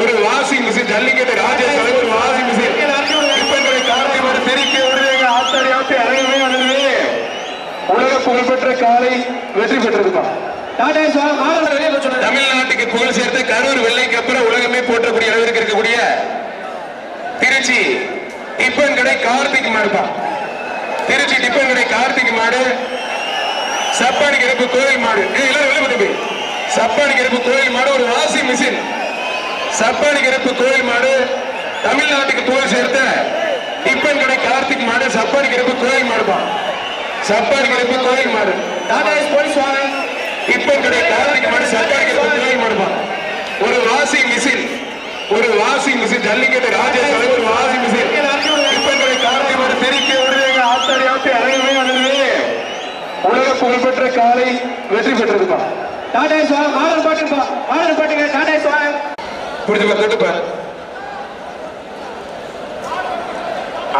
ஒரு washing machine Jallikattu Rajesh ஒரு washing machine. உலக புகழ்பெற்ற காலை வெற்றி சொன்னாரு தமிழ்நாட்டுக்கு புகழ் சேர்த்த கரூர் வெள்ளைக்கு அப்புறம் உலகமே போற்றக்கூடிய அளவிற்கு இருக்கக்கூடிய திருச்சி டிப்பன் கடை கார்த்திக் மாடுப்பா திருச்சி டிப்பன் கடை கார்த்திக் மாடு சப்பானி கிடப்பு கோயில் மாடு. சப்பானி கிடப்பு கோயில் மாடு ஒரு வாஷிங் மிஷின். சப்பானி கிடப்பு கோயில் மாடு தமிழ்நாட்டுக்கு புகழ் சேர்த்த டிப்பன் கடை கார்த்திக் மாடு சப்பானி கிடப்பு கோயில் மாடுப்பா. சப்பானி கிடப்பு கோயில் மாடு. டாடா போலீஸ் வாங்க. இப்ப கடை கார்த்திக் மாடு சர்க்காரி தொழில் மாடுமா ஒரு வாஷிங் மிஷின் ஒரு வாஷிங் மிஷின் ஜல்லிக்கட்டு தலைவர் ஒரு வாஷிங் மிஷின். இப்ப கடை கார்த்திக் மாடு தெரிக்க விடுறீங்க ஆத்தாடி ஆத்தி அரங்கமே அணுகுது உலக புகழ்பெற்ற காலை வெற்றி பெற்றிருப்பா டாடா சுவா மாடு பாட்டுப்பா மாடு பாட்டுங்க டாடா சுவா புரிஞ்சு பார்த்துட்டு பாரு.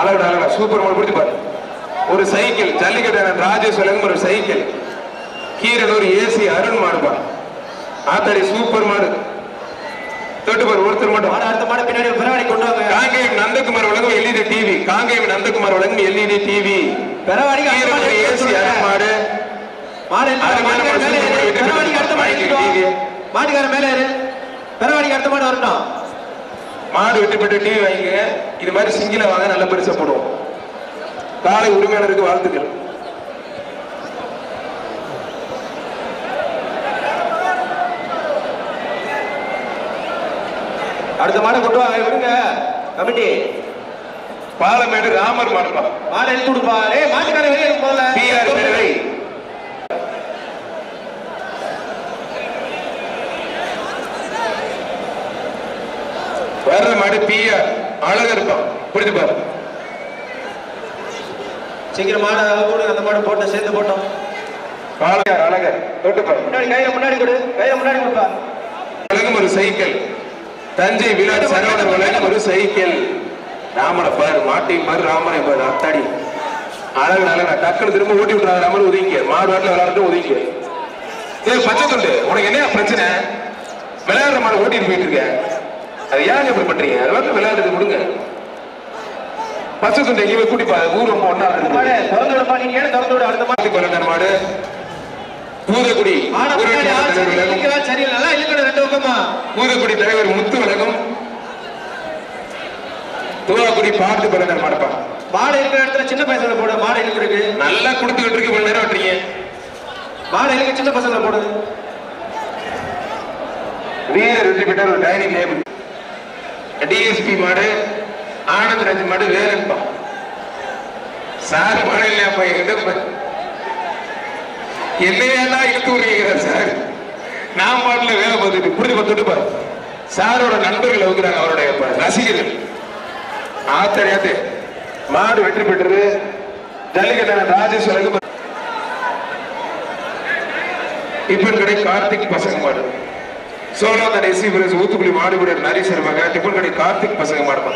அழகு அழகா சூப்பர் மாடு புரிஞ்சு பாரு. ஒரு சைக்கிள் ஜல்லிக்கட்டு ராஜேஷ் வழங்கும் ஒரு சைக்கிள். கீரனூர் ஏசி அருண் மாடுப்பா ஆத்தாடி சூப்பர் மாடு. தொட்டு பாரு ஒருத்தர் மட்டும். மாடு அடுத்த மாடு பின்னாடி பிறவாடி கொண்டு வாங்க. காங்கேயம் நந்தகுமார் வழங்கும் எல்இடி டிவி காங்கேயம் நந்தகுமார் வழங்கும் எல்இடி டிவி மாடு கீரனூர் ஏசி அருண் மாடு. மாடு அருமையான மாட்டுக்கார மேலே மாடு, ஏறு. பிறவாடிக்கு அடுத்த மாடு வரட்டும் மாடு வெட்டி பெற்ற டிவி வாங்கிக்கங்க இது மாதிரி சிங்கில வாங்க நல்ல பெருசா போடுவோம். காலை உரிமையாளருக்கு வாழ்த்துக்கள். அடுத்த மாடை கொண்டு வாங்க விடுங்க. கமிட்டி. பாலமேடு ராமர் மாடுப்பா மாடை இழுத்து விடுப்பா ஏய் மாட்டுக்கார வெளியே இருக்கு மாடு பிஆர் அழகருப்பா புரிஞ்சு பாரு சீக்கிரம் மாடை போடுங்க அந்த மாடு போட்டோம் சேர்த்து போட்டோம். பாலகார் அழகர் தொட்டு பாரு முன்னாடி கையில முன்னாடி கொடு. கையில முன்னாடி கொடுப்பா. ஒரு சைக்கிள். தஞ்சை விழாட் சரவணர் வழங்கும் ஒரு சைக்கிள். ராமனை பாரு மாட்டையும் பாரு ராமனை பாரு அத்தாடி. அழகு அழகா. டக்குனு திரும்ப ஓட்டி விட்டுறாங்க ராமன் ஒதுங்க மாடு வாட்டில் விளையாட்டு ஒதுங்க ஏய் பச்சை துண்டு உனக்கு என்ன பிரச்சனை? விளையாடுற மாடு ஓட்டிட்டு போயிட்டு இருக்க. அது ஏன் இப்படி பண்றீங்க? அது வந்து விளையாடுறது விடுங்க. பச்சை துண்டு எங்கேயுமே கூட்டிப்பா ஊர் ரொம்ப ஒன்னா திறந்து விடுப்பா நீங்க ஏன் திறந்து விடு? அடுத்த மாடு கொள்ளனர் மாடு பூதக்குடி பூதக்குடி தலைவர் முத்து விலகும். தூவாக்குடி பார்த்து பிறந்தர் மாடப்பா மாடு இருக்கிற இடத்துல சின்ன பசங்களை போடு மாடு இழுக்கிறதுக்கு. நல்லா கொடுத்துக்கிட்டு இருக்கு இவ்வளவு நேரம் வெட்டுறீங்க மாடு இழுக்க சின்ன பசங்களை போடு. வீரர் வெற்றி பெற்ற ஒரு டைனிங் டேபிள் டிஎஸ்பி மாடு ஆனந்தராஜ் மாடு வேறப்பா சார் மாடு இல்லையாப்பா எங்கிட்ட என்னையெல்லாம் இழுத்து விடுகிறார் சார். நான் பாட்டில் வேலை பார்த்துட்டு புரிஞ்சு பார்த்துட்டு பாரு சாரோட நண்பர்கள் வைக்கிறாங்க அவருடைய ரசிகர்கள். ஆத்தரையாத்து. மாடு வெற்றி பெற்றது. ஜல்லிக்கட்டான ராஜேஷ் இப்ப டிஃபன் கடை கார்த்திக் பசங்க மாடு. பிரஸ் ஊத்துக்குழி மாடுபிடர் நரீஸ்வர மக டிஃபன் கடை கார்த்திக் பசங்க மாடுப்பா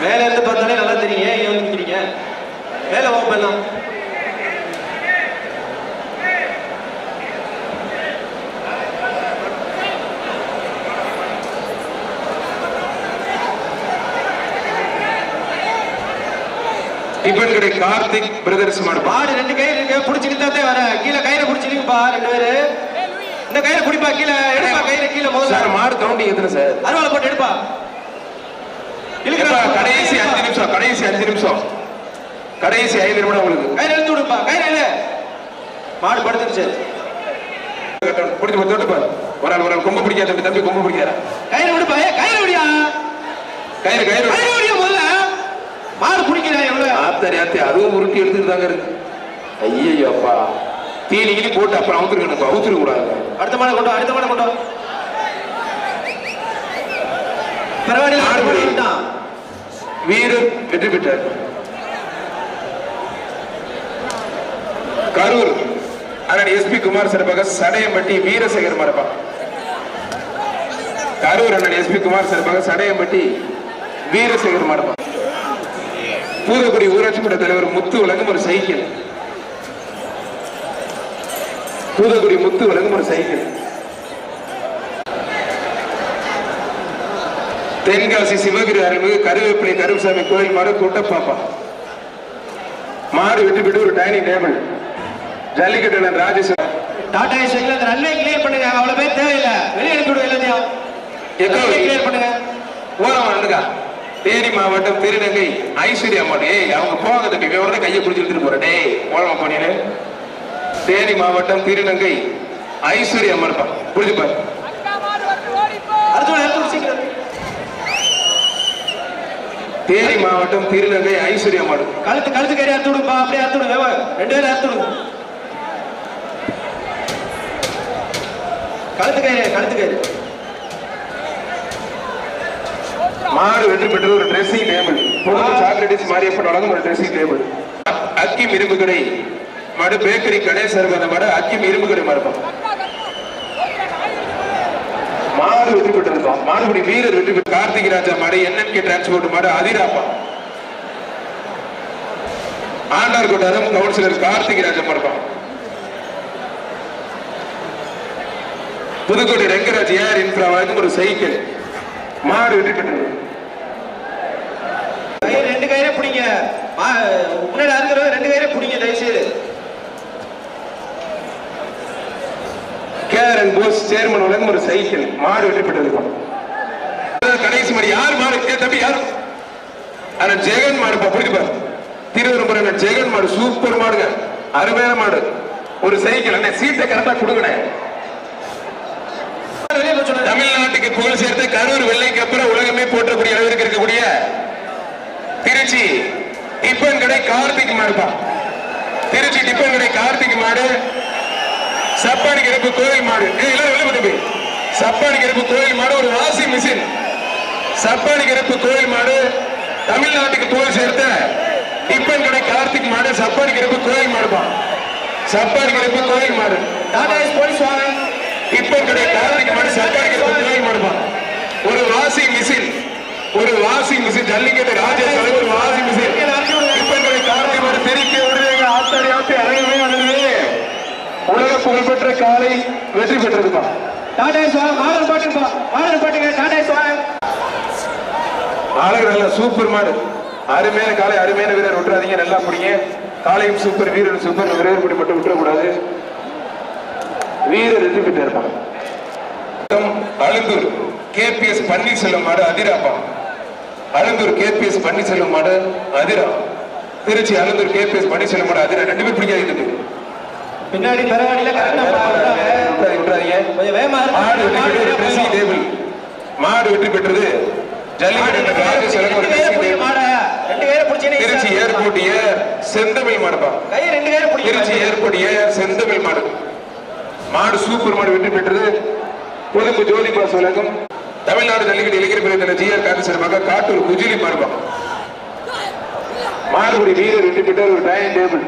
மேல இருந்து பார்த்தாலே நல்லா தெரியும் ஏன் ஏன் நிக்கிறீங்க? மேல எல்லாம் டிஃபன் கடை கார்த்திக் பிரதர்ஸ் மாடுப்பா மாடு ரெண்டு கையில இருக்கு புடிச்சுக்கிட்டே வர கீழே கையில புடிச்சிருக்குப்பா ரெண்டு பேரு. இந்த கையில புடிப்பா கீழே எடுப்பா கையில கீழே முதல்ல. சார் மாடு கவுண்டிங் எத்தனை சார்? அருவாளை போட்டு எடுப்பா. இழுக்கிறா. கடைசி அஞ்சு நிமிஷம் கடைசி அஞ்சு நிமிஷம். கடைசி ஐந்து நிமிடம் உங்களுக்கு. கையில எடுத்து விடுப்பா கையில இல்ல மாடு படுத்துருச்சு. பிடிச்சு போட்டு தொட்டு பாரு. ஒரு ஆள் ஒரு ஆள் கொம்பு பிடிக்காத தம்பி தம்பி கொம்பு பிடிக்காத. கையில விடுப்பா ஏ கையில விடியா? கயிறு கயிறு கையில விடியா முதல்ல? மாடு பிடிக்கிறேன் எவ்வளவு? ஆத்தரி ஆத்தி அதுவும் உருட்டி எடுத்துட்டு தாங்க இருக்கு. ஐயோ அப்பா. கிளி போட்டு அப்புறம் அவுத்துருக்கணும் அவுத்துருக்க கூடாது அடுத்த மாடை கொண்டு அடுத்த மாடை கொண்டு. பரவாயில்ல பிடி. போட்டுட்டான். வீரர் வெற்றி பெற்றார். கரூர் அண்ணன் எஸ்பி குமார் சிறப்பாக சடையம்பட்டி வீரசேகர் மரபா. கரூர் அண்ணன் எஸ்பி குமார் சிறப்பாக சடையம்பட்டி வீரசேகர் மரபா. பூதக்குடி ஊராட்சி மன்ற தலைவர் முத்து வழங்கும் ஒரு சைக்கிள். தூதக்குடி முத்து வழங்கும் ஒரு சைக்கிள். தென்காசி சிவகிரி அருள்மிகு கருவேப்பிலை கருமசாமி கோயில் மாடு குட்டப்பாப்பா மாடு விட்டு விட்டு ஒரு dining table. Jallikattu Rajeswaran Tata ஏசில அந்த ரன்வே கிளியர் பண்ணுங்க. அவ்வளவு பேர் தேவையில்லை. வெளியே அனுப்பி விடுங்க எல்லாத்தையும். கிளியர் பண்ணுங்க. ஓரம் வந்துக்கா தேனி மாவட்டம் திருநங்கை ஐஸ்வர்யா மாடு ஏய் அவங்க இவன் கையை பிடிச்சி இழுத்துட்டு போற டேய் ஓரமா போனீங்க தேனி மாவட்டம் திருநங்கை ஐஸ்வர்யா மாடுப்பா புரிஞ்சு பாரு. அடுத்து விடு, அடுத்து விடு, சீக்கிரம் தேனி மாவட்டம் திருநங்கை ஐஸ்வர்யா மாடு கழுத்து கழுத்து கறி விடுப்பா. அப்படியே விடுங்க வேவா. ரெண்டு பேரும் விடுங்க கழுத்து கயிறு கழுத்து கயிறு மாடு வெற்றி பெற்றது ஒரு ட்ரெஸ்ஸிங் டேபிள் பொழுது சாக்லேட்டிஸ் மாரியப்பன் வழங்கும் ஒரு ட்ரெஸ்ஸிங் டேபிள் அக்கி இரும்பு கடை மாடு பேக்கரி கணேசர் வந்த மாடு அக்கி இரும்பு கடை மாடு. வெற்றி பெற்றிருந்தோம் மாடுபடி வீரர் வெற்றி பெற்று கார்த்திக் ராஜா மாடு என்எம்கே டிரான்ஸ்போர்ட் மாடு அதிராப்பா. ஆண்டார் கொட்டாரம் கவுன்சிலர் கார்த்திக் ராஜா மரபம் புதுக்கோட்டை ரெங்கராஜ் ஏர் இன்ஃப்ரா வழங்கும் ஒரு சைக்கிள் மாடு வெற்றி பெற்றது ரெண்டு கயிறே பிடிங்க. முன்னாடி அறுக்கிறவங்க ரெண்டு கயிறே பிடிங்க தயவு செய்து கேரன் போஸ் சேர்மன் உலகம் ஒரு சைக்கிள். மாடு வெற்றி பெற்றிருக்கும் கடைசி மாடு. யார் மாடு? ஏ தம்பி யார்? ஆனா ஜெகன் மாடு புரிஞ்சு பாரு. திருவரும்புரம் ஜெகன் மாடு சூப்பர் மாடுங்க. அருமையான மாடு. ஒரு சைக்கிள். அந்த சீட்டை கரெக்டா கொடுங்கண்ணே. தமிழ்நாட்டுக்கு புகழ் சேர்த்து கரூர் வெள்ளைக்கு அப்புறம் உலகமே போற்றக்கூடிய அளவிற்கு இருக்கக்கூடிய திருச்சி டிப்பன் கடை கார்த்திக் மாடுப்பா திருச்சி டிப்பன் கடை கார்த்திக் மாடு. சப்பானி கிடப்பு கோயில் மாடு. தம்பி சப்பானி கிடப்பு கோயில் மாடு ஒரு வாஷிங் மிஷின். சப்பானி கிடப்பு கோயில் மாடு தமிழ்நாட்டுக்கு புகழ் சேர்த்த டிப்பன் கடை கார்த்திக் மாடு சப்பானி கிடப்பு கோயில் மாடுப்பா. சப்பானி கிடப்பு கோயில் மாடு. டாடா போலீஸ் வாங்க. இப்ப கடை கார்த்திக் மாடு சர்க்காருக்கு தொழில் மாடுமா ஒரு வாஷிங் மிஷின். ஒரு வாஷிங் மிஷின் ஜல்லிக்கட்டு ராஜேஷ் ஒரு வாஷிங் மிஷின். இப்ப கடை கார்த்திக் மாடு தெரிக்க விடுறீங்க ஆத்தாடி ஆத்தி வந்தது உலக புகழ்பெற்ற காலை வெற்றி பெற்றதுமா டாடா வாங்க மாடல் பாட்டுப்பா. மாடல் பாட்டுங்க டாடா நல்ல சூப்பர் மாடு. அருமையான காலை அருமையான வீரர் விட்டுறாதீங்க நல்லா பிடிங்க. காலையும் சூப்பர் வீரர் சூப்பர் வீரர் பிடி மட்டும் விட்டுறக்கூடாது. வீரர் வெற்றி பெற்று இருப்பான் அழுந்தூர் கேபிஎஸ் பன்னீர்செல்வம் மாடு அதிராப்பா. அழுந்தூர் கேபிஎஸ் பன்னீர்செல்வம் மாடு அதிரா. திருச்சி அழுந்தூர் கேபிஎஸ் பன்னீர்செல்வம் மாடு அதிரா. ரெண்டு பேர் பிடிக்காது பின்னாடி பெறவாடியில மாடு வெற்றி பெற்றது திருச்சி ஏர் செந்தமிழ் மாடுப்பா. திருச்சி ஏர் செந்தமிழ் மாடு. மாடு சூப்பர் மாடு வெற்றி பெற்றது. பொதுப்பு ஜோதி பாஸ் உலகம் தமிழ்நாடு ஜல்லிக்கட்டு இளைஞர் பிரிவில் ஜிஆர் காந்தி சார்பாக காட்டூர் குஜிலி மாடுப்பா மாடுபடி வீரர் வெற்றி பெற்றார். ஒரு டைனிங் டேபிள்